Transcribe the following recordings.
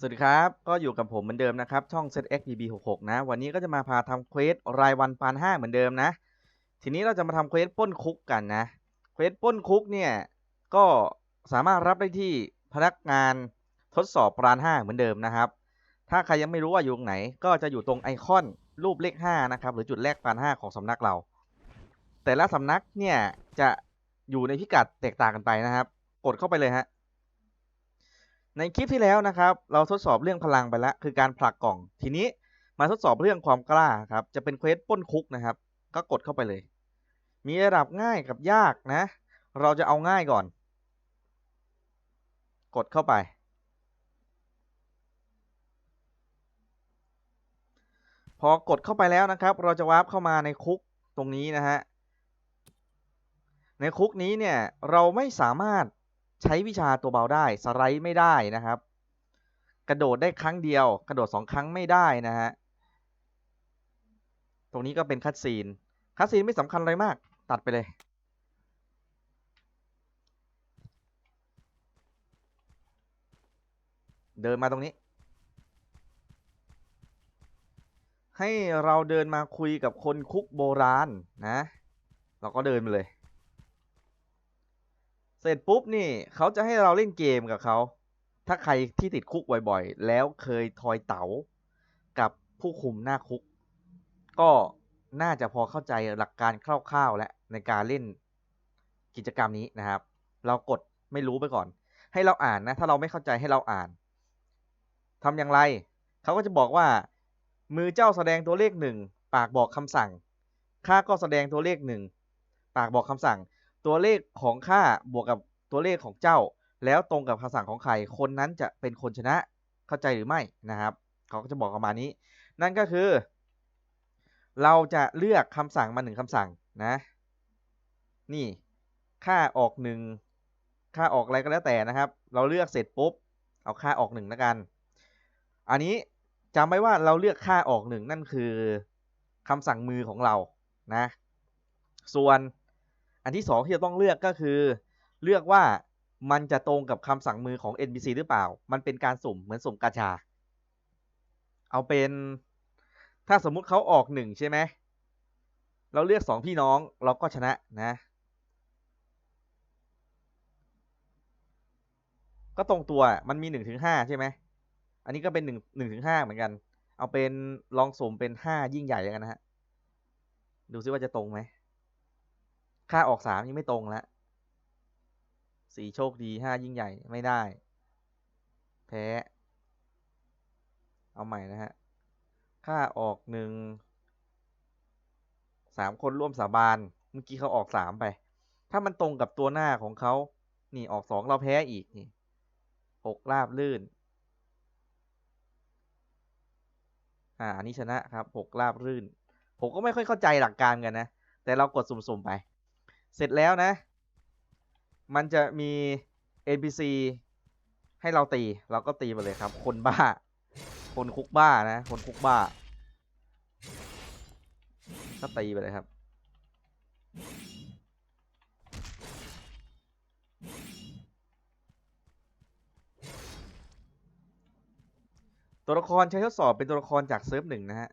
สวัสดีครับ ก็อยู่กับผมเหมือนเดิมนะครับ ช่อง ZXPB66 นะ วันนี้ก็จะมาพาทำเควสรายวันปาน5เหมือนเดิมนะ ทีนี้เราจะมาทำเควสป้นคุกกันนะ เควสป้นคุกเนี่ย ก็สามารถรับได้ที่พนักงานทดสอบปาน5เหมือนเดิมนะครับ ถ้าใครยังไม่รู้ว่าอยู่ตรงไหน ก็จะอยู่ตรงไอคอนรูปเลข5นะครับ หรือจุดแรกปาน5ของสำนักเรา แต่ละสำนักเนี่ยจะอยู่ในพิกัดแตกต่างกันไปนะครับ กดเข้าไปเลยฮะ ในคลิปที่แล้วนะครับ เราทดสอบเรื่องพลังไปแล้ว คือการผลักกล่อง ทีนี้มาทดสอบเรื่องความกล้าครับ จะเป็นเควสป้นคุกนะครับ ก็กดเข้าไปเลย มีระดับง่ายกับยากนะ เราจะเอาง่ายก่อน กดเข้าไป พอกดเข้าไปแล้วนะครับ เราจะวาร์ปเข้ามาในคุกตรงนี้นะฮะ ในคุกนี้เนี่ยเราไม่สามารถ ใช้วิชาตัวเบาได้สไลด์ไม่ได้นะครับ กระโดดได้ครั้งเดียว กระโดดสองครั้งไม่ได้นะฮะตรงนี้ก็เป็นคัดซีนคัดซีนไม่สำคัญอะไรมาก ตัดไปเลย เดินมาตรงนี้ ให้เราเดินมาคุยกับคนคุกโบราณนะ เราก็เดินไปเลย เสร็จปุ๊บนี่เขาจะให้เราเล่นเกมกับเขา ถ้าใครที่ติดคุกบ่อยๆ แล้วเคยทอยเต๋ากับผู้คุมหน้าคุก ก็น่าจะพอเข้าใจหลักการคร่าวๆ และในการเล่นกิจกรรมนี้นะครับ เรากดไม่รู้ไปก่อน ให้เราอ่านนะ ถ้าเราไม่เข้าใจให้เราอ่านทำอย่างไร เขาก็จะบอกว่า มือเจ้าแสดงตัวเลขหนึ่ง ปากบอกคำสั่ง ข้าก็แสดงตัวเลขหนึ่ง ปากบอกคำสั่ง ตัวเลขของข้าบวกกับตัวเลขของเจ้า แล้วตรงกับคำสั่งของใคร คนนั้นจะเป็นคนชนะเข้าใจหรือไม่นะครับ เขาก็จะบอกประมาณนี้ นั่นก็คือ เราจะเลือกคำสั่งมาหนึ่งคำสั่งนะ นี่ค่าออกหนึ่งค่าออกอะไรก็แล้วแต่นะครับ เราเลือกเสร็จปุ๊บ เอาค่าออกหนึ่งแล้วกัน อันนี้จำไว้ว่าเราเลือกค่าออกหนึ่งนั่นคือคำสั่งมือของเรานะ ส่วน อันที่สองที่จะต้องเลือกก็คือ เลือกว่ามันจะตรงกับคำสั่งมือของ NPC หรือเปล่า มันเป็นการสุ่มเหมือนสุ่มกาชา เอาเป็นถ้าสมมุติเขาออกหนึ่งใช่ไหม เราเลือกสองพี่น้องเราก็ชนะนะ ก็ตรงตัวมันมีหนึ่งถึงห้าใช่ไหม อันนี้ก็เป็นหนึ่งหนึ่งถึงห้าเหมือนกัน เอาเป็นลองสุ่มเป็นห้ายิ่งใหญ่แล้วกันนะฮะ ดูซิว่าจะตรงไหม ค่าออกสามยังไม่ตรงแล้วสี่โชคดีห้ายิ่งใหญ่ไม่ได้ แพ้ เอาใหม่นะฮะ ค่าออกหนึ่งสามคนร่วมสาบาน เมื่อกี้เขาออกสามไป ถ้ามันตรงกับตัวหน้าของเขา นี่ออกสองเราแพ้อีกนี่หกลาบลื่น อ่าอันนี้ชนะครับหกลาบลื่น ผมก็ไม่ค่อยเข้าใจหลักการกันนะ แต่เรากดสุ่มๆไป เสร็จแล้วนะ มันจะมี NPC ให้เราตี เราก็ตีไปเลยครับ คนบ้า คนคุกบ้านะ คนคุกบ้า ก็ตีไปเลยครับ ตัวละครใช้ทดสอบเป็นตัวละครจากเซิร์ฟหนึ่งนะฮะ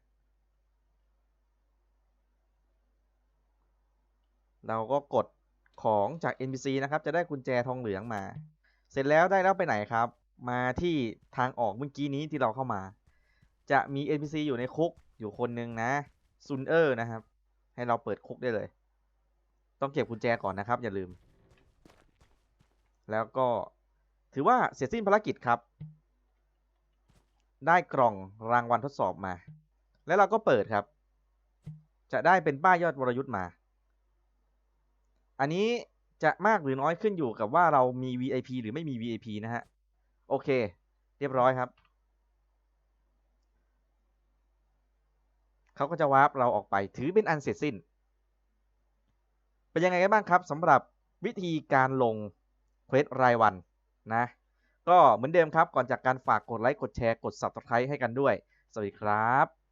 เราก็กดของจาก NPC นะครับ จะได้กุญแจทองเหลืองมา เสร็จแล้วได้แล้วไปไหนครับ มาที่ทางออกเมื่อกี้นี้ที่เราเข้ามา จะมี NPC อยู่ในคุกอยู่คนหนึ่งนะซุนเออร์นะครับ ให้เราเปิดคุกได้เลย ต้องเก็บกุญแจก่อนนะครับ อย่าลืม แล้วก็ถือว่าเสร็จสิ้นภารกิจครับ ได้กล่องรางวัลทดสอบมา แล้วเราก็เปิดครับ จะได้เป็นป้ายยอดวรยุทธ์มา อันนี้จะมากหรือน้อยขึ้นอยู่กับว่าเรามี VIP หรือไม่มี VIP นะฮะ โอเค เรียบร้อยครับ เขาก็จะวาร์ปเราออกไปถือเป็นอันเสร็จสิ้น เป็นยังไงกันบ้างครับสำหรับวิธีการลงเควสรายวันนะ ก็เหมือนเดิมครับก่อนจากการฝากกดไลค์ กดแชร์ กด Subscribe ให้กันด้วย สวัสดีครับ